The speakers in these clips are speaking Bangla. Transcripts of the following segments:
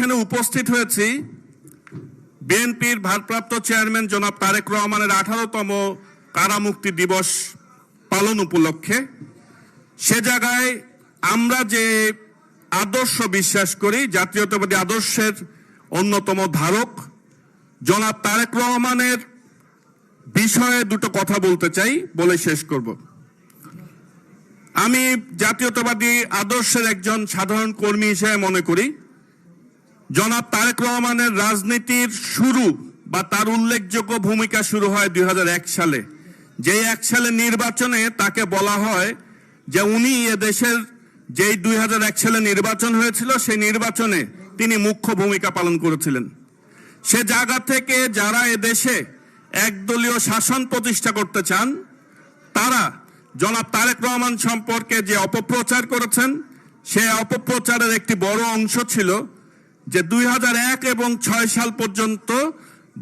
এখানে উপস্থিত হয়েছি বিএনপির ভারপ্রাপ্ত চেয়ারম্যান জনাব তারেক রহমানের আঠারোতম কারামুক্তি দিবস পালন উপলক্ষে। সে জায়গায় আমরা যে আদর্শ বিশ্বাস করি, জাতীয়তাবাদী আদর্শের অন্যতম ধারক জনাব তারেক রহমানের বিষয়ে দুটো কথা বলতে চাই বলে শেষ করব। আমি জাতীয়তাবাদী আদর্শের একজন সাধারণ কর্মী হিসেবে মনে করি জনাব তারেক রহমানের রাজনীতির শুরু বা তার উল্লেখযোগ্য ভূমিকা শুরু হয় দুই হাজার এক সালে। যে এক সালে নির্বাচনে তাকে বলা হয় যে উনি এদেশের যেই দুই হাজার এক সালে নির্বাচন হয়েছিল, সেই নির্বাচনে তিনি মুখ্য ভূমিকা পালন করেছিলেন। সে জায়গা থেকে যারা এদেশে একদলীয় শাসন প্রতিষ্ঠা করতে চান, তারা জনাব তারেক রহমান সম্পর্কে যে অপপ্রচার করেছেন, সে অপপ্রচারের একটি বড় অংশ ছিল যে দুই হাজার এক এবং ছয় সাল পর্যন্ত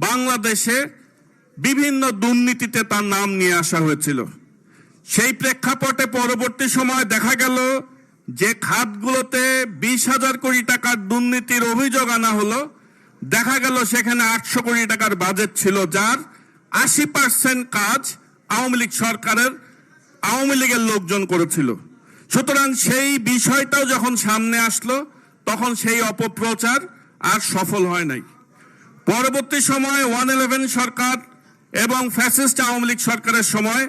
বাংলাদেশে বিভিন্ন দুর্নীতিতে তার নাম নিয়ে আসা হয়েছিল। সেই প্রেক্ষাপটে পরবর্তী সময় দেখা গেল যে খাতগুলোতে বিশ হাজার কোটি টাকার দুর্নীতির অভিযোগ আনা হলো। দেখা গেল সেখানে আটশো কোটি টাকার বাজেট ছিল, যার আশি পার্সেন্ট কাজ আওয়ামী লীগ সরকারের, আওয়ামী লীগের লোকজন করেছিল। সুতরাং সেই বিষয়টাও যখন সামনে আসলো তখন সেই অপপ্রচার আর সফল হয় নাই। পরবর্তী সময়ে ওয়ান ইলেভেন সরকার এবং ফ্যাসিস্ট আওয়ামী লীগ সরকারের সময়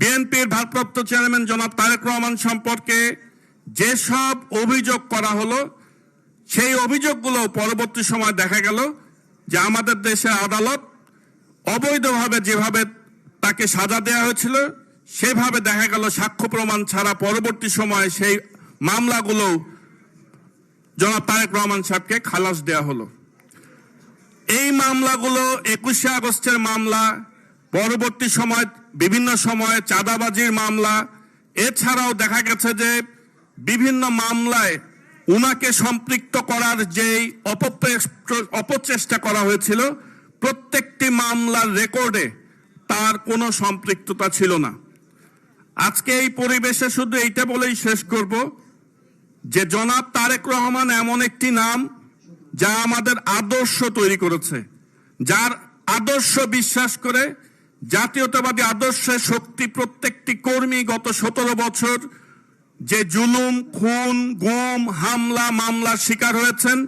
বিএনপির ভারপ্রাপ্ত চেয়ারম্যান জনাব তারেক রহমান সম্পর্কে যেসব অভিযোগ করা হলো, সেই অভিযোগগুলো পরবর্তী সময় দেখা গেল যে আমাদের দেশের আদালত অবৈধভাবে যেভাবে তাকে সাজা দেওয়া হয়েছিল, সেভাবে দেখা গেল সাক্ষ্য প্রমাণ ছাড়া পরবর্তী সময়ে সেই মামলাগুলো জনাব তারেক রহমান সাহেবকে খালাস দেওয়া হলো। এই মামলাগুলো একুশে আগস্টের মামলা, পরবর্তী সময়, বিভিন্ন সময়ে চাঁদাবাজির মামলা। এছাড়াও দেখা গেছে যে বিভিন্ন মামলায় উনাকে সম্পৃক্ত করার যেই অপচেষ্টা করা হয়েছিল, প্রত্যেকটি মামলার রেকর্ডে তার কোনো সম্পৃক্ততা ছিল না। আজকে এই পরিবেশে শুধু এইটা বলেই শেষ করব। যে জনাব তারেক রহমান এমন একটি নাম যা আমাদের আদর্শ তৈরি করেছে, যার আদর্শ বিশ্বাস করে জাতীয়তাবাদী আদর্শের শক্তি প্রত্যেকটি কর্মী গত সতেরো বছর যে জুলুম, খুন, গুম, হামলা মামলার শিকার হয়েছেন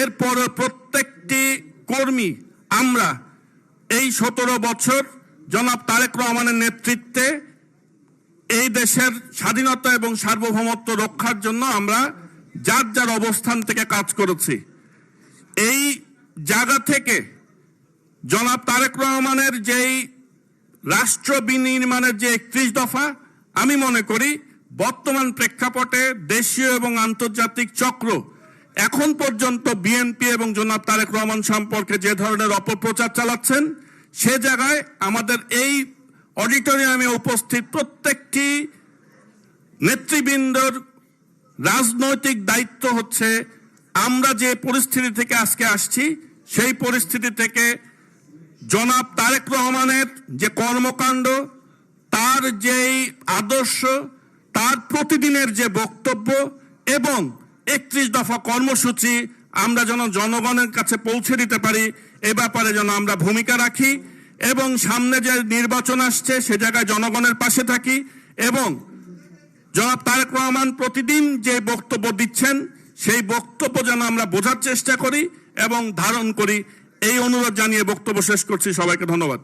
এরপর প্রত্যেকটি কর্মী, আমরা এই সতেরো বছর জনাব তারেক রহমানের নেতৃত্বে এই দেশের স্বাধীনতা এবং সার্বভৌমত্ব রক্ষার জন্য আমরা যার যার অবস্থান থেকে কাজ করেছি। এই জায়গা থেকে জনাব তারেক রহমানের যেই রাষ্ট্র বিনির্মাণের যে একত্রিশ দফা, আমি মনে করি বর্তমান প্রেক্ষাপটে দেশীয় এবং আন্তর্জাতিক চক্র এখন পর্যন্ত বিএনপি এবং জনাব তারেক রহমান সম্পর্কে যে ধরনের অপপ্রচার চালাচ্ছেন, সে জায়গায় আমাদের এই অডিটোরিয়ামে উপস্থিত প্রত্যেকটি নেতৃবৃন্দর রাজনৈতিক দায়িত্ব হচ্ছে, আমরা যে পরিস্থিতি থেকে আজকে আসছি, সেই পরিস্থিতি থেকে জনাব তারেক রহমানের যে কর্মকাণ্ড, তার যেই আদর্শ, তার প্রতিদিনের যে বক্তব্য এবং একত্রিশ দফা কর্মসূচি আমরা যেন জনগণের কাছে পৌঁছে দিতে পারি, এ ব্যাপারে যেন আমরা ভূমিকা রাখি। এবং সামনে যে নির্বাচন আসছে, সে জায়গায় জনগণের পাশে থাকি এবং জনাব তারেক রহমান প্রতিদিন যে বক্তব্য দিচ্ছেন, সেই বক্তব্য যেন আমরা বোঝার চেষ্টা করি এবং ধারণ করি। এই অনুরোধ জানিয়ে বক্তব্য শেষ করছি। সবাইকে ধন্যবাদ।